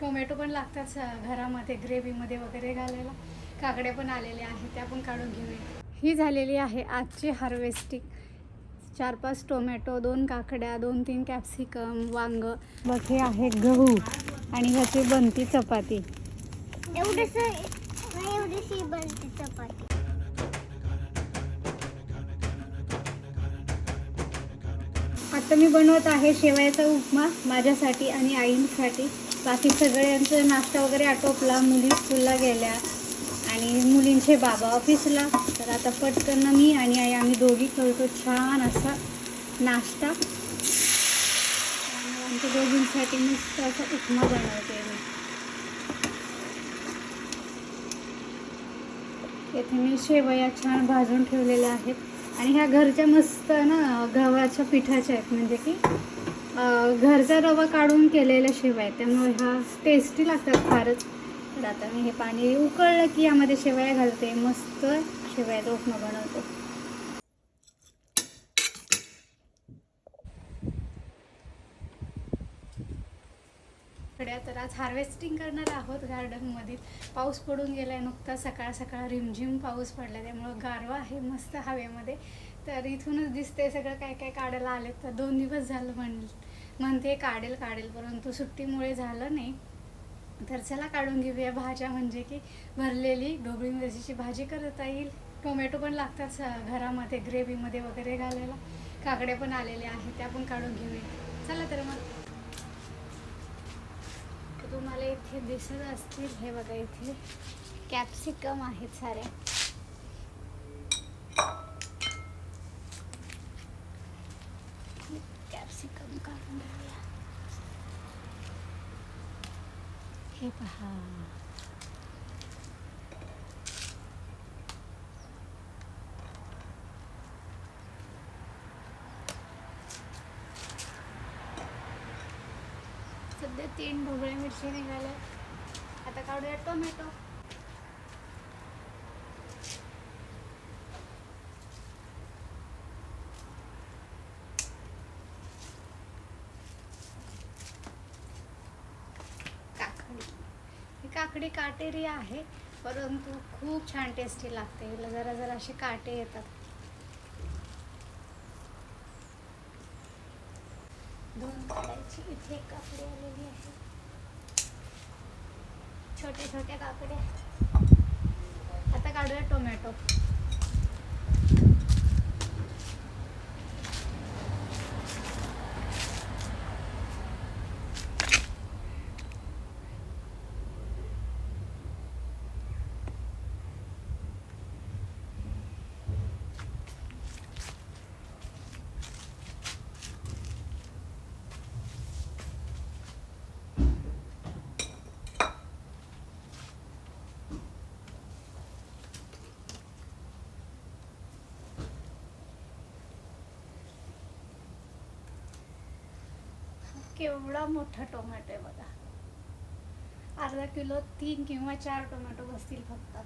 Tomato पण लागतात घरामध्ये ग्रेव्हीमध्ये वगैरे घालायला. काकड्या पण आलेल्या आहेत त्या पण काढून घेऊया. ही झालेली आहे आजची हार्वेस्टिंग चार पाच टोमॅटो दोन काकड्या दोन तीन कॅप्सिकम वांग. बघ हे आहे गहू आणि ह्याची बनती चपाती. एवढीशी बनते चपाती. आता मी बनवत आहे शेवयाचा उपमा माझ्यासाठी आणि आईंसाठी. बाकी सगळ्यांचं नाश्ता वगैरे आटोपला मुली स्कूलला गेल्या आणि मुलींचे बाबा ऑफिसला. तर आता पटकन मी आणि आई आम्ही दोघी करतो छान असा नाश्ता. आणि आमच्या दोघींसाठी मस्त असा उपमा बनवते मी. येथे मी शेवया छान भाजून ठेवलेल्या आहेत. आणि ह्या घरच्या मस्त ना गव्हाच्या पिठाच्या आहेत म्हणजे की घरचा रवा काढून केलेल्या शेवया त्यामुळे ह्या टेस्टी लागतात फारच. तर आता मी हे पाणी उकळलं की यामध्ये शेवया घालते. मस्त शेवयाचं उपमा बनवते. तर आज हार्वेस्टिंग करणार आहोत गार्डनमध्ये पाऊस पडून गेलाय नुकता सकाळ सकाळ रिमझिम पाऊस पडला त्यामुळं गारवा आहे मस्त हवेमध्ये. तर इथूनच दिसते सगळं काय काय काढायला आले तर दोन दिवस झालं म्हणलं. म्हणते काढेल काढेल परंतु सुट्टीमुळे झालं नाही. तर चला काढून घेऊया भाज्या. म्हणजे की भरलेली ढोबळी मिरचीची भाजी करता येईल. टोमॅटो पण लागतात स- घरामध्ये ग्रेव्हीमध्ये वगैरे घालायला. काकडे पण आलेले आहेत त्या पण काढून घेऊया. चला तर मग. तुम्हाला इथे दिसत असतील हे बघा इथे. कॅप्सिकम आहेत साऱ्या कॅप्सिकम काढून घेऊया हे पहा. सध्या तीन ढोबळे मिरची निघाल्या आता काढूया टोमॅटो काकडी ही काकडी काटेरी आहे परंतु खूप छान टेस्टी लागते. हिला जरा जरा असे काटे येतात. दोन काढायची इथे एक काकडी आलेली आहे. छोट्या छोट्या काकड्या आता काढूया टोमॅटो. केवढा मोठा टोमॅटो आहे बघा. अर्धा किलो तीन किंवा चार टोमॅटो बसतील फक्त.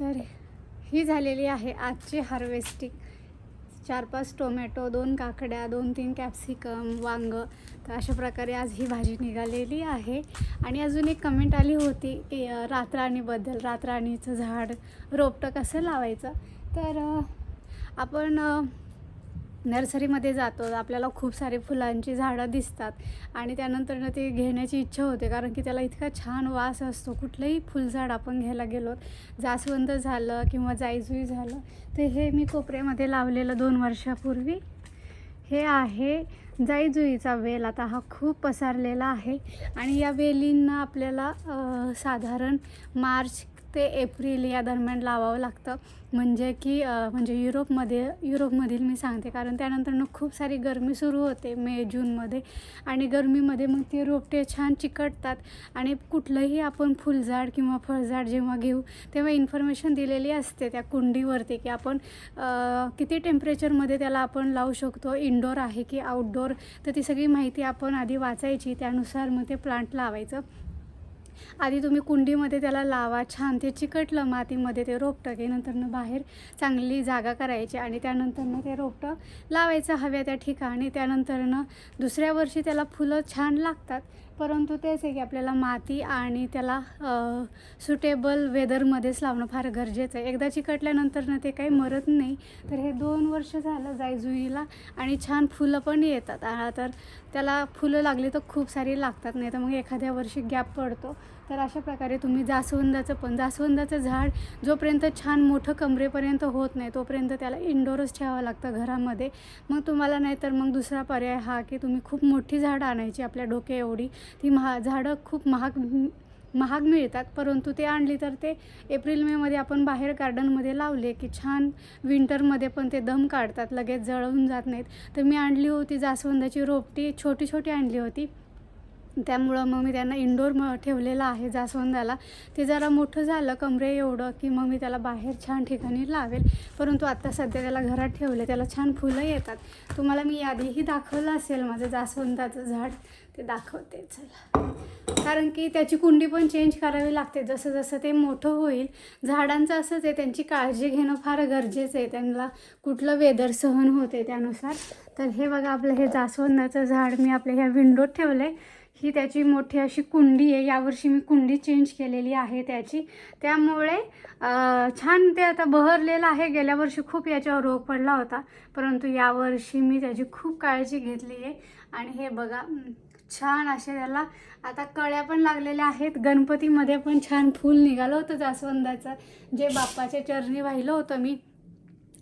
तर ही झालेली आहे आजची हार्वेस्टिंग चार पाच टोमॅटो दोन काकड्या दोन तीन कॅप्सिकम वांग. तर अशा प्रकारे आज ही भाजी निघालेली आहे. आणि अजून एक कमेंट आली होती की रातराणीबद्दल रातराणीचं झाड रोपटं कसं लावायचं? तर आपण नर्सरीमध्ये जातो आपल्याला खूप सारे फुलांची झाडं दिसतात आणि त्यानंतर ना ते घेण्याची इच्छा होते कारण की त्याला इतका छान वास असतो. कुठलंही फुलझाड आपण घ्यायला गेलो जास्वंद झालं किंवा जायजुई झालं तर हे मी कोपऱ्यामध्ये लावलेलं दोन वर्षापूर्वी. हे आहे जाईजुईचा वेल. आता हा खूप पसरलेला आहे आणि या वेलींना आपल्याला साधारण मार्च ते एप्रिल या दरम्यान लावावं लागतं. म्हणजे की म्हणजे युरोपमध्ये युरोपमधील मी सांगते कारण त्यानंतरनं खूप सारी गरमी सुरू होते मे जूनमध्ये. आणि गरमीमध्ये मग ते रोपटे छान चिकटतात. आणि कुठलंही आपण फुलझाड किंवा फळझाड जेव्हा घेऊ तेव्हा इन्फॉर्मेशन दिलेली असते त्या कुंडीवरती की आपण किती टेम्परेचरमध्ये त्याला आपण लावू शकतो. इनडोअर आहे की आउटडोअर तर ती सगळी माहिती आपण आधी वाचायची. त्यानुसार मग ते प्लांट लावायचं. आधी तुम्ही कुंडीमध्ये त्याला लावा छान ते चिकटलं मातीमध्ये ते रोपटं की नंतरनं बाहेर चांगली जागा करायची आणि त्यानंतरनं ते रोपटं लावायचं हव्या त्या ठिकाणी. त्यानंतरनं दुसऱ्या वर्षी त्याला फुलं छान लागतात. परंतु तेच आहे की आपल्याला माती आणि त्याला सुटेबल वेदरमध्येच लावणं फार गरजेचं आहे. एकदा चिकटल्यानंतरनं ते काही मरत नाही. तर हे दोन वर्ष झालं जायजुईला आणि छान फुलं पण येतात. तर त्याला फुलं लागली तर खूप सारी लागतात. नाही तर मग एखाद्या वर्षी गॅप पडतो. तर अशा प्रकारे तुम्ही जास्वंदाचं पण जास्वंदाचं झाड जोपर्यंत छान मोठं कमरेपर्यंत होत नाही तोपर्यंत त्याला इंडोरच ठेवावं लागतं घरामध्ये. मग तुम्हाला नाही तर मग दुसरा पर्याय हा की तुम्ही खूप मोठी झाडं आणायची आपल्या डोके एवढी ती महा झाडं खूप महाग महाग मिळतात. परंतु ते आणली तर ते एप्रिल मेमध्ये आपण बाहेर गार्डनमध्ये लावले की छान. विंटरमध्ये पण ते दम काढतात लगेच जळून जात नाहीत. तर मी आणली होती जास्वंदाची रोपटी छोटी छोटी आणली होती. त्यामुळं मग मी त्यांना इंडोर म ठेवलेलं आहे जास्वंदाला ते जरा मोठं झालं कमरे एवढं की मग मी त्याला बाहेर छान ठिकाणी लावेल. परंतु आत्ता सध्या त्याला घरात ठेवले त्याला छान फुलं येतात. तुम्हाला मी यादीही दाखवलं असेल माझं जास्वंदाचं झाड ते दाखवते चला. कारण की त्याची कुंडी पण चेंज करावी लागते जसं जसं ते मोठं होईल. झाडांचं असंच आहे त्यांची काळजी घेणं फार गरजेचं आहे. त्यांना कुठलं वेदर सहन होते त्यानुसार. तर हे बघा आपलं हे जास्वंदाचं झाड मी आपल्या ह्या विंडोत ठेवलं आहे ही त्याची मोठी अशी कुंडी आहे. यावर्षी मी कुंडी चेंज केलेली आहे त्याची. त्यामुळे छान ते आता बहरलेलं आहे. गेल्या वर्षी खूप याच्यावर रोग पडला होता. परंतु यावर्षी मी त्याची खूप काळजी घेतली आहे. आणि हे बघा छान असे त्याला आता कळ्या पण लागलेल्या आहेत. गणपतीमध्ये पण छान फूल निघालं होतं जास्वंदाचं. जे बाप्पाच्या चरणी वाहिलं होतं मी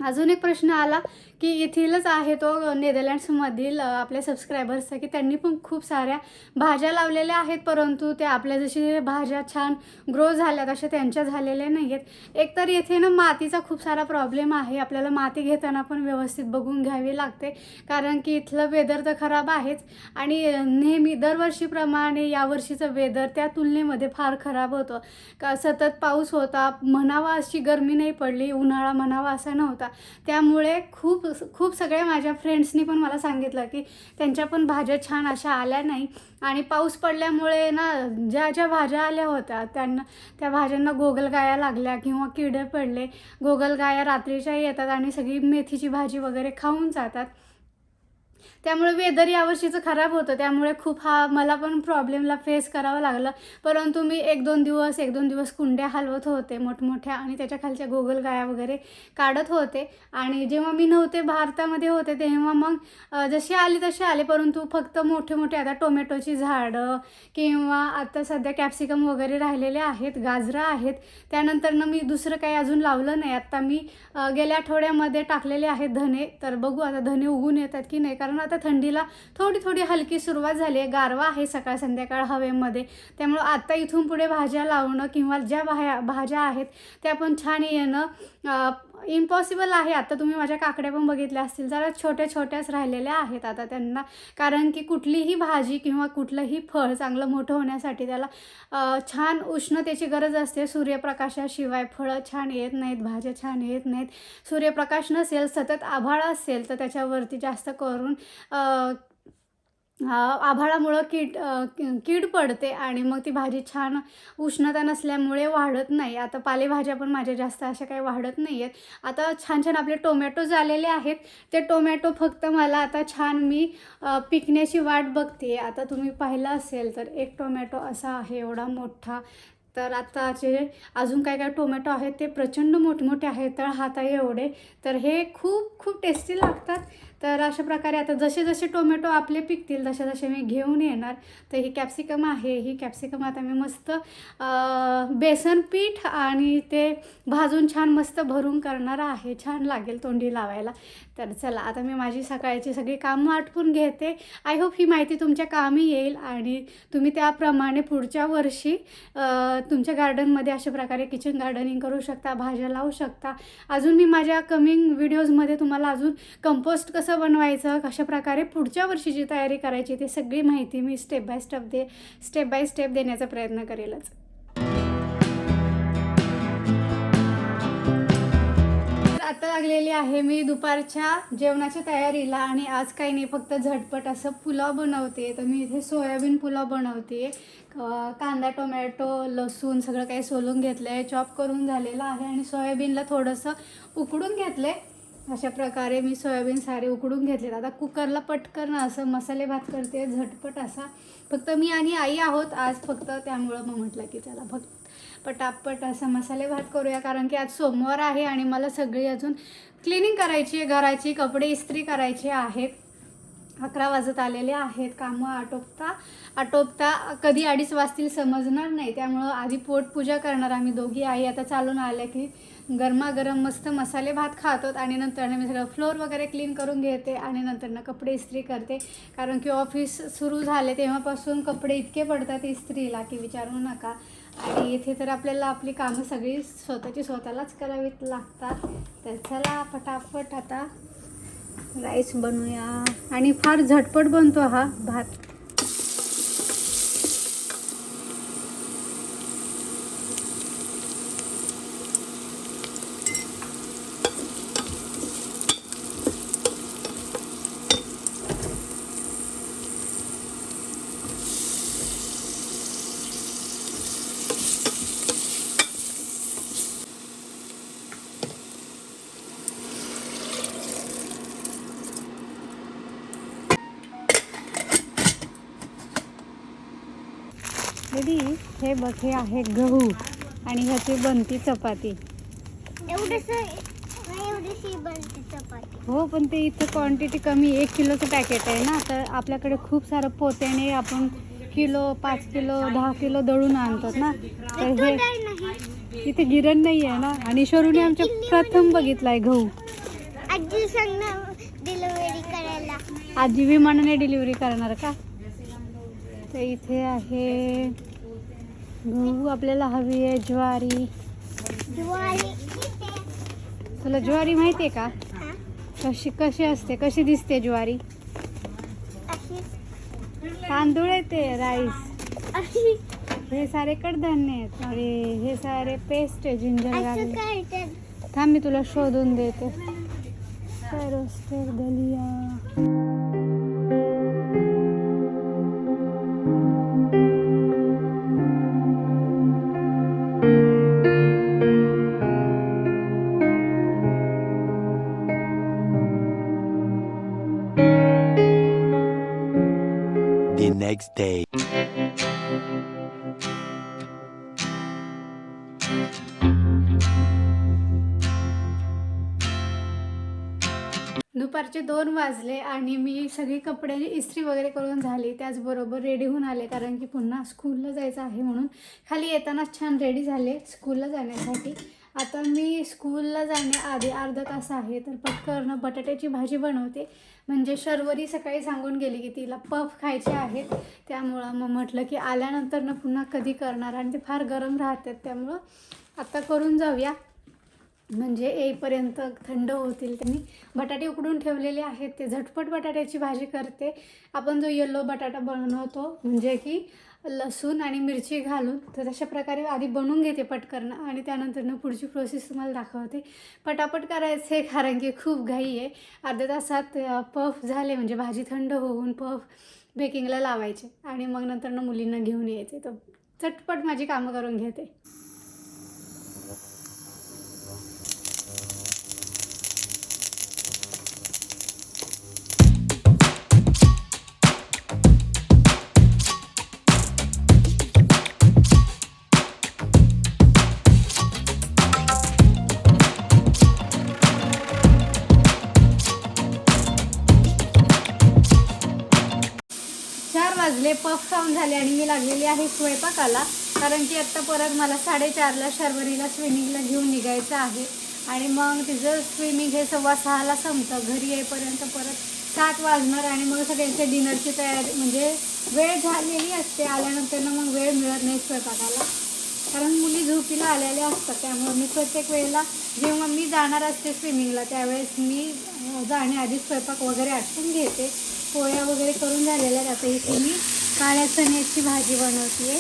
अजून एक प्रश्न आला की येथीलच आहे तो नेदरलँड्समधील आपल्या सबस्क्रायबर्सचा की त्यांनी पण खूप साऱ्या भाज्या लावलेल्या आहेत परंतु त्या आपल्या जशी भाज्या छान ग्रो झाल्या तशा त्यांच्या झालेल्या नाही आहेत एकतर येथे ना मातीचा खूप सारा प्रॉब्लेम आहे आपल्याला माती घेताना पण व्यवस्थित बघून घ्यावी लागते कारण की इथलं वेदर तर खराब आहेच आणि नेहमी दरवर्षीप्रमाणे यावर्षीचं वेदर त्या तुलनेमध्ये फार खराब होतं. का सतत पाऊस होता म्हणावा अशी गरमी नाही पडली उन्हाळा म्हणावा असा नव्हता. त्यामुळे खूप खूप सगळ्या माझ्या फ्रेंड्सनी पण मला सांगितलं की त्यांच्या पण भाज्या छान अशा आल्या नाही. आणि पाऊस पडल्यामुळे ना ज्या ज्या भाज्या आल्या होत्या त्यांना त्या भाज्यांना गोगलगाया लागल्या किंवा किडे पडले. गोगलगाया रात्रीच्या येतात आणि सगळी मेथीची भाजी वगैरे खाऊन जातात. त्यामुळे वेदर यावर्षीचं खराब होतं. त्यामुळे खूप हा मला पण प्रॉब्लेमला फेस करावं लागलं. परंतु मी एक दोन दिवस एक दोन दिवस कुंड्या हलवत होते मोठमोठ्या आणि त्याच्या खालच्या गोगलगाया वगैरे काढत होते. आणि जेव्हा मी नव्हते भारतामध्ये होते तेव्हा मग जसे जशी आली तशी आले. परंतु फक्त मोठे मोठे आता टोमॅटोची झाडं किंवा आता सध्या कॅप्सिकम वगैरे राहिलेले आहेत गाजरं आहेत. त्यानंतरनं मी दुसरं काही अजून लावलं नाही. आत्ता मी गेल्या आठवड्यामध्ये टाकलेले आहेत धने. तर बघू आता धने उगून येतात की नाही. कारण आता आता थंडीला थोडी थोडी हलकी सुरुवात झाली आहे. गारवा आहे सकाळ संध्याकाळ हवेमध्ये. त्यामुळं आता इथून पुढे भाज्या लावणं किंवा ज्या भाया भाज्या आहेत त्या पण छान येणं इम्पॉसिबल आहे. आता तुम्ही माझ्या काकड्या पण बघितल्या असतील. जरा छोट्या छोट्याच राहिलेल्या आहेत आता त्यांना. कारण की कुठलीही भाजी किंवा कुठलंही फळ चांगलं मोठं होण्यासाठी त्याला छान उष्णतेची गरज असते. सूर्यप्रकाशाशिवाय फळं छान येत नाहीत भाज्या छान येत नाहीत. सूर्यप्रकाश नसेल सतत आभाळ असेल तर त्याच्यावरती जास्त करून आभाळामुळं कीड कीड पडते आणि मग ती भाजी छान उष्णता नसल्यामुळे वाढत नाही. आता पालेभाज्या पण माझ्या जास्त अशा काही वाढत नाही आहेत आता छान छान आपले टोमॅटो झालेले आहेत. ते टोमॅटो फक्त मला आता छान मी पिकण्याची वाट बघते. आता तुम्ही पाहिलं असेल तर एक टोमॅटो असा आहे एवढा मोठा. तर आताचे अजून काय काय टोमॅटो आहेत ते प्रचंड मोठमोठे आहेत. तर हाता एवढे. तर हे खूप खूप टेस्टी लागतात. तर अशा प्रकारे आता जसे जसे टोमॅटो आपले पिकतील तसे तसे मी घेऊन येणार. तर ही कॅप्सिकम आहे. ही कॅप्सिकम आता मी मस्त बेसन पीठ आणि ते भाजून छान मस्त भरून करणार आहे. छान लागेल तोंडी लावायला. तर चला आता मी माझी सकाळची सगळी कामं आटपून घेते. आय होप ही माहिती तुमच्या कामी येईल आणि तुम्ही त्याप्रमाणे पुढच्या वर्षी तुमच्या गार्डनमध्ये अशा प्रकारे किचन गार्डनिंग करू शकता भाज्या लावू शकता. अजून मी माझ्या कमिंग व्हिडिओजमध्ये तुम्हाला अजून कंपोस्ट कसं कसं बनवायचं कशा प्रकारे पुढच्या वर्षीची तयारी करायची ते सगळी माहिती मी स्टेप बाय स्टेप दे स्टेप बाय स्टेप देण्याचा प्रयत्न करेलच. आता लागलेली आहे मी दुपारच्या जेवणाच्या तयारीला आणि आज काही नाही फक्त झटपट असं पुलाव बनवते. तर मी इथे सोयाबीन पुलाव बनवते. कांदा टोमॅटो लसूण सगळं काही सोलून घेतलं आहे चॉप करून झालेलं आहे आणि सोयाबीनला थोडंसं उकडून घेतलं आहे अशा प्रकारे मी सोयाबीन सारे उकडून घेतले आता कुकरला पटकन असं मसाले भात करते झटपट असा. फक्त मी आणि आई आहोत आज फक्त त्यामुळं मग म्हटलं की चला फक्त पटापट असा मसाले भात करूया. कारण की आज सोमवार आहे आणि मला सगळी अजून क्लिनिंग करायची आहे घराची कपडे इस्त्री करायचे आहेत. अकरा वाजत आलेले आहेत कामं आटोपता आटोपता कधी अडीच वाजतील समजणार नाही. त्यामुळं आधी पोटपूजा करणार आम्ही दोघी. आई आता चालून आल्या की गरमागरम मस्त मसाले भात खातो आणि नंतर मी सगळं फ्लोअर वगैरे क्लीन करून घेते आणि नंतर कपडे इस्त्री करते. कारण की ऑफिस सुरू झाले तेव्हापासून कपडे इतके पडतात इस्त्रीला की विचारू नका. आणि इथे तर आपल्याला आपली कामं सगळी स्वतःची स्वतःलाच करावीत लागतात. तर चला पटापट आता राईस बनवूया. आणि फार झटपट बनतो हा भात. दीदी हे बघ हे आहे गहू आणि ह्याची बनती चपाती. हो पण ते इथं क्वांटिटी कमी एक किलोचं पॅकेट आहे ना. तर आपल्याकडे खूप सारं पोत्याने आपण किलो पाच किलो दहा किलो दळून आणतात ना. तर हे इथे गिरण नाही आहे ना. आणि शरूने आमच्या प्रथम बघितलाय गहू. आजी सांग ना डिलिव्हरी करायला. आजी विमानाने डिलिव्हरी करणार का? तर इथे आहे गहू आपल्याला हवी आहे ज्वारी. ज्वारी. तुला ज्वारी माहिती आहे का? कशी कशी असते? कशी दिसते ज्वारी? तांदूळ आहे ते राईस हे सारे कडधान्य आहेत अरे हे सारे पेस्ट आहे जिंजर गार्लिक थांब मी तुला शोधून देते. दलिया? Next day. दुपारचे दोन वाजले आणि मी सगळी कपडे इस्त्री वगैरे करून झाली. त्याचबरोबर रेडी होऊन आले कारण की पुन्हा स्कूलला जायचं आहे म्हणून. खाली येतानाच छान रेडी झाले स्कूलला जाण्यासाठी. आता मी स्कूलला जाण्याआधी अर्धा तास आहे तर पटकन बटाट्याची भाजी बनवते. म्हणजे शर्वरी सकाळी सांगून गेली की तिला पफ खायचे आहेत. त्यामुळं मग म्हटलं की आल्यानंतर ना पुन्हा कधी करणार? आणि ते फार गरम राहतात त्यामुळं आता करून जाऊया. म्हणजे येईपर्यंत थंड होतील त्यांनी. बटाटे उकडून ठेवलेले आहेत ते झटपट बटाट्याची भाजी करते. आपण जो येल्लो बटाटा बनवतो म्हणजे की लसूण आणि मिरची घालून तर तशा प्रकारे आधी बनवून घेते पटकन आणि त्यानंतरनं पुढची प्रोसेस तुम्हाला दाखवते. पटापट करायचं आहे कारण की खूप घाई आहे. अर्ध्या तासात पफ झाले म्हणजे भाजी थंड होऊन पफ बेकिंगला लावायचे आणि मग नंतर मुलींना घेऊन यायचे. तर चटपट माझी कामं करून घेते. पफ खाऊन झाले आणि मी लागलेली आहे स्वयंपाकाला. कारण की आत्ता परत मला साडेचारला शर्वरीला स्विमिंगला घेऊन निघायचं आहे. आणि मग तिचं स्विमिंग हे सव्वा सहाला संपतं. घरी येईपर्यंत परत सात वाजणार आणि मग सगळ्यांच्या डिनरची तयारी म्हणजे वेळ झालेली असते. आल्यानंतर मग वेळ मिळत नाही स्वयंपाकाला. कारण मुली झोपीला आलेल्या असतात. त्यामुळे मी प्रत्येक वेळेला जेव्हा मी जाणार असते स्विमिंगला त्यावेळेस मी जाण्याआधी स्वयंपाक वगैरे आटपून घेते. पोळ्या वगैरे करून झालेल्या आहेत. आता इथे मी काळ्या चण्याची भाजी बनवते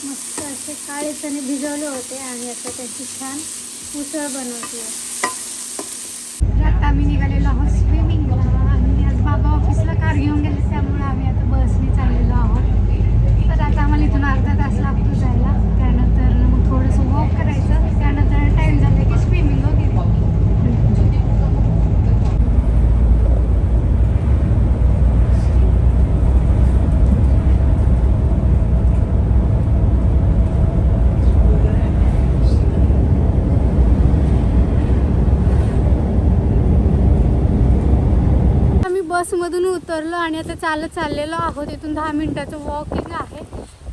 मस्त असे काळे चणे भिजवले होते आणि आता त्याची छान उसळ बनवते आता आम्ही निघालेलो आहोत स्विमिंगला आणि आज बाबा ऑफिसला कार घेऊन गेले त्यामुळे आम्ही आता बसने चाललेलो आहोत तर आता आम्हाला इथून अर्धा तास लागतो जायला त्यानंतर मग थोडंसं वॉक करायचं त्यानंतर टाईम झाला की स्विमिंग वगैरे आम्ही बसमधून उतरलो आणि आता चालत चाललेलो आहोत. इथून दहा मिनटाचं वॉकिंग आहे.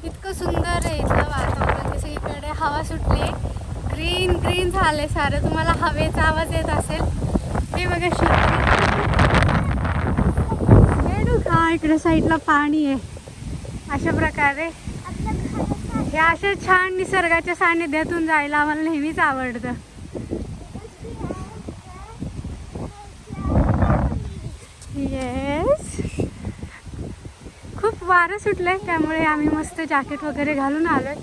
इतकं सुंदर आहे इथलं वातावरण. की सगळीकडे हवा सुटली आहे. ग्रीन ग्रीन झाले सारं. तुम्हाला हवेचा आवाज येत असेल. हे बघा शेती हा इकडे साईडला पाणी आहे. अशा प्रकारे. हे असे छान निसर्गाच्या सानिध्यातून जायला आम्हाला नेहमीच आवडतं. येस खूप वारं सुटलंय त्यामुळे आम्ही मस्त जॅकेट वगैरे घालून आलोय.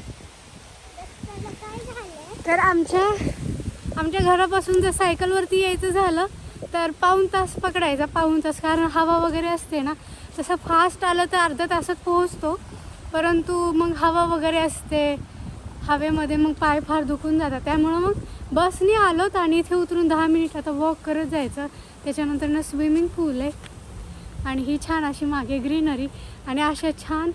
तर आमच्या आमच्या घरापासून जर सायकलवरती यायचं झालं तर पाऊण तास पकडायचा पाऊण तास. कारण हवा वगैरे असते ना तसं फास्ट आलं तर अर्ध्या तासात पोहोचतो. परंतु मग हवा वगैरे असते हवेमध्ये मग पाय फार दुखून जातात. त्यामुळं मग बसने आलोत आणि इथे उतरून दहा मिनिट आता वॉक करत जायचं. त्याच्यानंतर ना स्विमिंग पूल आहे. आणि ही छान अशी मागे ग्रीनरी आणि अशा छान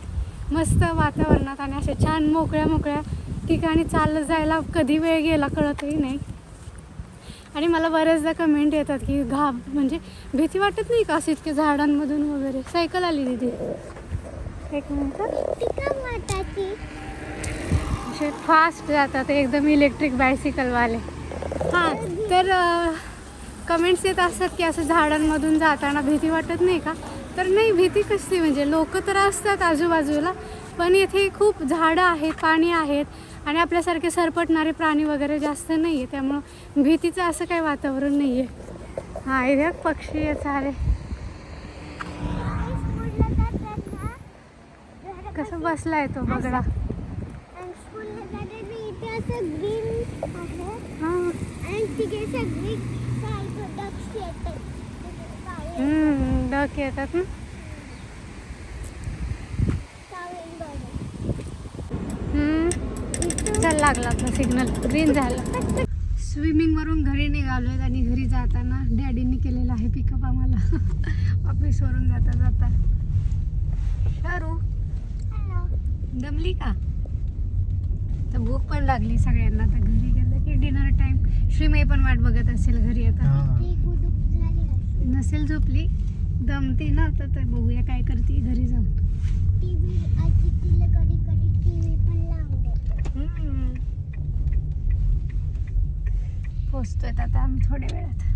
मस्त वातावरणात आणि अशा छान मोकळ्या मोकळ्या ठिकाणी चालत जायला कधी वेळ गेला कळतही नाही. आणि मला बऱ्याचदा कमेंट येतात की घाब म्हणजे भीती वाटत नाही का असं इतके झाडांमधून वगैरे? सायकल आली दिदी. एक मिनिट असे फास्ट जातात एकदम इलेक्ट्रिक बायसिकलवाले हां तर कमेंट्स येत असतात की असं झाडांमधून जाताना भीती वाटत नाही का? तर नाही भीती कसली? म्हणजे लोक तर असतात आजूबाजूला पण इथे खूप झाडं आहेत पाणी आहेत आणि आपल्यासारखे सरपटणारे प्राणी वगैरे जास्त नाही आहे त्यामुळं भीतीचं असं काही वातावरण नाही आहे हा हे पक्षी आहे ना कसं बसलाय तो बगडा? आहे हां आणि तिकडे सगळी काय प्रोडक्ट्स येतात काळे हम्म, डक येतात ना. चल लागला आपला सिग्नल ग्रीन झालं. स्विमिंग वरून घरी निघालोय आणि घरी जाताना डॅडींनी केलेलं आहे पिकअप आम्हाला. ऑफिसवरून जाता जाता. शारू हॅलो दमली का? तर भूक पण लागली सगळ्यांना. तर घरी गेलं की डिनर टाइम श्रीमय पण वाट बघत असेल घरी आता. नसेल झोपली दमती ना तर तर बघूया काय करते घरी जाऊन. पण पोचतोय आता आम्ही थोड्या वेळात.